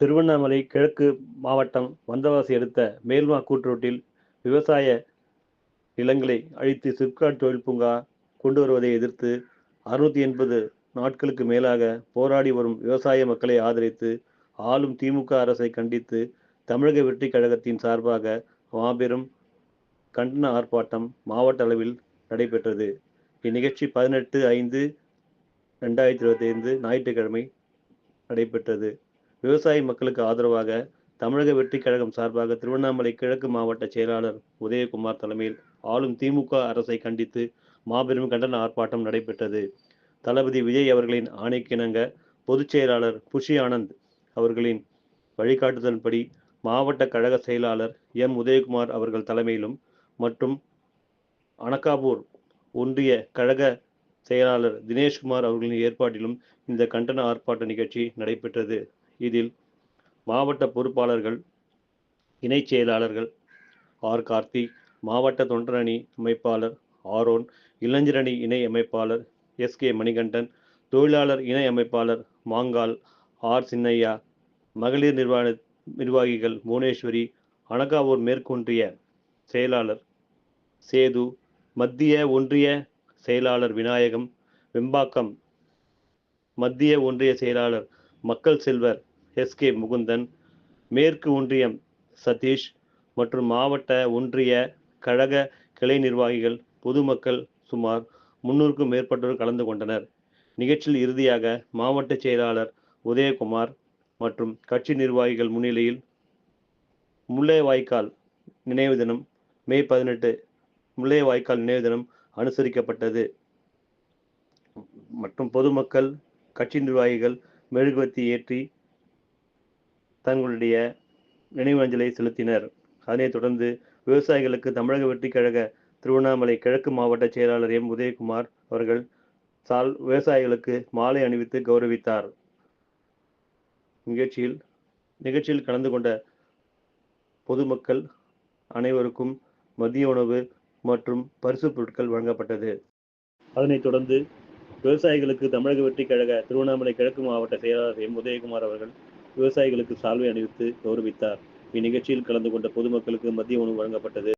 திருவண்ணாமலை கிழக்கு மாவட்டம் வந்தவாசி அடுத்த மேல்மா கூட்டுரோட்டில் விவசாய நிலங்களை அழித்து சிப்காட் தொழில் பூங்கா கொண்டு வருவதை எதிர்த்து அறுநூத்தி எண்பது நாட்களுக்கு மேலாக போராடி வரும் விவசாய மக்களை ஆதரித்து ஆளும் திமுக அரசை கண்டித்து தமிழக வெற்றி கழகத்தின் சார்பாக மாபெரும் கண்டன ஆர்ப்பாட்டம் மாவட்ட அளவில் நடைபெற்றது. இந்நிகழ்ச்சி பதினெட்டு ஐந்து ரெண்டாயிரத்தி இருபத்தி ஐந்து ஞாயிற்றுக்கிழமை நடைபெற்றது. விவசாய மக்களுக்கு ஆதரவாக தமிழக வெற்றி கழகம் சார்பாக திருவண்ணாமலை கிழக்கு மாவட்ட செயலாளர் உதயகுமார் தலைமையில் ஆளும் திமுக அரசை கண்டித்து மாபெரும் கண்டன ஆர்ப்பாட்டம் நடைபெற்றது. தளபதி விஜய் அவர்களின் ஆணைக்கிணங்க பொதுச் செயலாளர் புஷி ஆனந்த் அவர்களின் வழிகாட்டுதல்படி மாவட்ட கழக செயலாளர் எம் உதயகுமார் அவர்கள் தலைமையிலும் மற்றும் அனகாபூர் ஒன்றிய கழக செயலாளர் தினேஷ்குமார் அவர்களின் ஏற்பாட்டிலும் இந்த கண்டன ஆர்ப்பாட்ட நிகழ்ச்சி நடைபெற்றது. இதில் மாவட்ட பொறுப்பாளர்கள் இணைச் செயலாளர்கள் ஆர். கார்த்திக் மாவட்ட தொண்டரணி அமைப்பாளர் ஆரோன் இளைஞரணி இணை அமைப்பாளர் எஸ். கே. மணிகண்டன் தொழிலாளர் இணை அமைப்பாளர் மாங்கால் ஆர். சின்னையா மகளிர் நிர்வாக நிர்வாகிகள் புவனேஸ்வரி அனகாவூர் மேற்கொன்றிய செயலாளர் சேது மத்திய ஒன்றிய செயலாளர் விநாயகம் வெம்பாக்கம் மத்திய ஒன்றிய செயலாளர் மக்கள் செல்வர் எஸ் கே முகுந்தன் மேற்கு ஒன்றியம் சதீஷ் மற்றும் மாவட்ட ஒன்றிய கழக கிளை நிர்வாகிகள் பொதுமக்கள் சுமார் முன்னூறுக்கும் மேற்பட்டோர் கலந்து கொண்டனர். நிகழ்ச்சியில் இறுதியாக மாவட்ட செயலாளர் உதயகுமார் மற்றும் கட்சி நிர்வாகிகள் முன்னிலையில் முல்லைவாய்க்கால் நினைவு தினம் மே பதினெட்டு முல்லைவாய்க்கால் நினைவு தினம் அனுசரிக்கப்பட்டது. மற்றும் பொதுமக்கள் கட்சி நிர்வாகிகள் மெழுகுவர்த்தி ஏற்றி தங்களுடைய நினைவஞ்சலை செலுத்தினர். அதனைத் தொடர்ந்து விவசாயிகளுக்கு தமிழக வெற்றிக் கழக திருவண்ணாமலை கிழக்கு மாவட்ட செயலாளர் எம். உதயகுமார் அவர்கள் சால் விவசாயிகளுக்கு மாலை அணிவித்து கௌரவித்தார். நிகழ்ச்சியில் நிகழ்ச்சியில் கலந்து கொண்ட பொதுமக்கள் அனைவருக்கும் மதிய உணவு மற்றும் பரிசு பொருட்கள் வழங்கப்பட்டது. அதனைத் தொடர்ந்து விவசாயிகளுக்கு தமிழக வெற்றி கழக திருவண்ணாமலை கிழக்கு மாவட்ட செயலாளர் எம். உதயகுமார் அவர்கள் விவசாயிகளுக்கு சால்வை அணிவித்து கௌரவித்தார். இந்நிகழ்ச்சியில் கலந்து கொண்ட பொதுமக்களுக்கு மதிய உணவு வழங்கப்பட்டது.